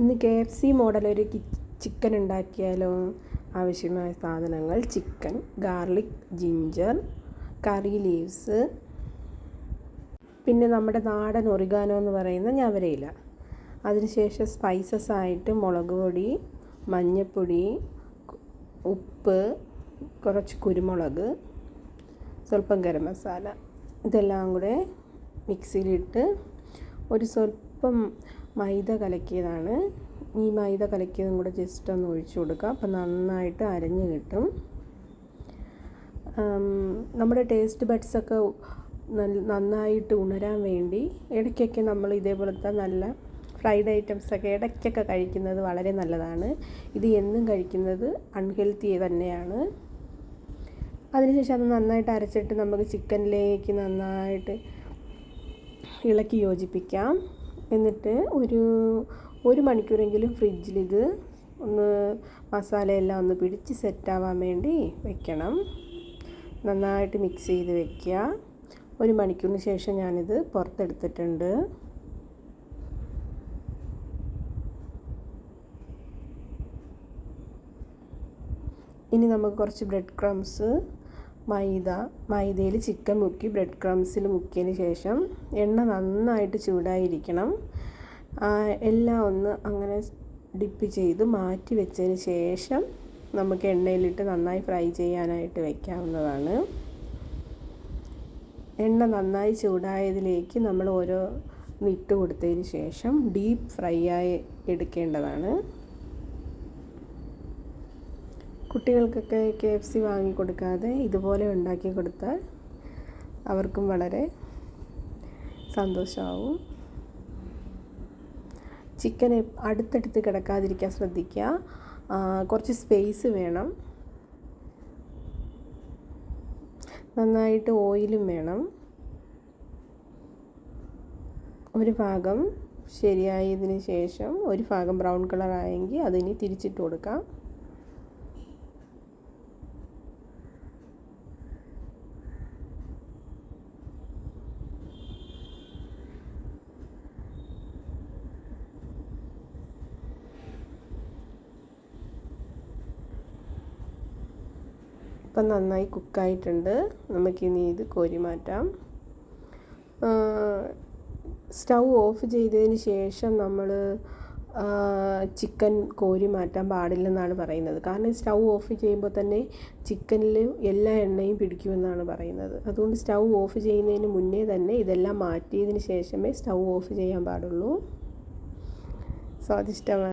ഇന്ന് K F C model ഒരു chicken ഉണ്ടാക്കിയാലോ? ആവശ്യമായ സാധനങ്ങൾ chicken garlic ginger curry leaves പിന്നെ നമ്മുടെ നാടൻ ഒറിഗാനോ എന്ന് പറയുന്ന ഞവരയില. അതിനുശേഷം സ്പൈസസ് ആയിട്ട് മുളക് പൊടി മഞ്ഞൾപ്പൊടി ഉപ്പ് കുറച്ച് കുരുമുളക് സ്വല്പം ഗരം മസാല. ഇതെല്ലാം കൂടെ മിക്സിയിലിട്ട് ഒരു സ്വല്പം മൈദ കലക്കിയതാണ്. ഈ മൈദ കലക്കിയതും കൂടെ ജസ്റ്റ് ഒന്ന് ഒഴിച്ചു കൊടുക്കുക അപ്പം നന്നായിട്ട് അരഞ്ഞു കിട്ടും. നമ്മുടെ ടേസ്റ്റ് ബഡ്സൊക്കെ നന്നായിട്ട് ഉണരാൻ വേണ്ടി ഇടയ്ക്കൊക്കെ നമ്മൾ ഇതേപോലത്തെ നല്ല ഫ്രൈഡ് ഐറ്റംസൊക്കെ ഇടയ്ക്കൊക്കെ കഴിക്കുന്നത് വളരെ നല്ലതാണ്. ഇത് എന്നും കഴിക്കുന്നത് അൺഹെൽത്തി തന്നെയാണ്. അതിനുശേഷം അത് നന്നായിട്ട് അരച്ചിട്ട് നമുക്ക് ചിക്കനിലേക്ക് നന്നായിട്ട് ഇളക്കി യോജിപ്പിക്കാം. എന്നിട്ട് ഒരു ഒരു മണിക്കൂറെങ്കിലും ഫ്രിഡ്ജിലിത് ഒന്ന് മസാലയെല്ലാം ഒന്ന് പിടിച്ച് സെറ്റാവാൻ വേണ്ടി വെക്കണം. നന്നായിട്ട് മിക്സ് ചെയ്ത് വെക്കുക. ഒരു മണിക്കൂറിന് ശേഷം ഞാനിത് പുറത്തെടുത്തിട്ടുണ്ട്. ഇനി നമുക്ക് കുറച്ച് ബ്രെഡ് ക്രംസ് മൈദ മൈദയിൽ ചിക്കൻ മുക്കി ബ്രെഡ് ക്രംസിൽ മുക്കിയതിന് ശേഷം എണ്ണ നന്നായിട്ട് ചൂടായിരിക്കണം. എല്ലാം ഒന്ന് അങ്ങനെ ഡിപ്പ് ചെയ്ത് മാറ്റി വെച്ചതിന് ശേഷം നമുക്ക് എണ്ണയിലിട്ട് നന്നായി ഫ്രൈ ചെയ്യാനായിട്ട് വയ്ക്കാവുന്നതാണ് എണ്ണ നന്നായി ചൂടായതിലേക്ക് നമ്മൾ ഓരോ ഇട്ട് കൊടുത്തതിന് ശേഷം ഡീപ്പ് ഫ്രൈ ആയി എടുക്കേണ്ടതാണ്. കുട്ടികൾക്കൊക്കെ കെ എഫ് സി വാങ്ങിക്കൊടുക്കാതെ ഇതുപോലെ ഉണ്ടാക്കി കൊടുത്താൽ അവർക്കും വളരെ സന്തോഷമാവും. ചിക്കൻ അടുത്തടുത്ത് കിടക്കാതിരിക്കാൻ ശ്രദ്ധിക്കുക. കുറച്ച് സ്പേസ് വേണം. നന്നായിട്ട് ഓയിലും വേണം. ഒരു ഭാഗം ശരിയായതിന് ശേഷം ഒരു ഭാഗം ബ്രൗൺ കളർ ആയെങ്കിൽ അതിനി തിരിച്ചിട്ട് കൊടുക്കാം. ഇപ്പം നന്നായി കുക്കായിട്ടുണ്ട്. നമുക്കിനി ഇത് കോരി മാറ്റാം. സ്റ്റൗ ഓഫ് ചെയ്തതിന് ശേഷം നമ്മൾ ചിക്കൻ കോരി മാറ്റാൻ പാടില്ലെന്നാണ് പറയുന്നത്. കാരണം സ്റ്റൗ ഓഫ് ചെയ്യുമ്പോൾ തന്നെ ചിക്കനിൽ എല്ലാ എണ്ണയും പിടിക്കുമെന്നാണ് പറയുന്നത്. അതുകൊണ്ട് സ്റ്റൗ ഓഫ് ചെയ്യുന്നതിന് മുന്നേ തന്നെ ഇതെല്ലാം മാറ്റിയതിന് ശേഷമേ സ്റ്റൗ ഓഫ് ചെയ്യാൻ പാടുള്ളൂ. സ്വാദിഷ്ടമാണ്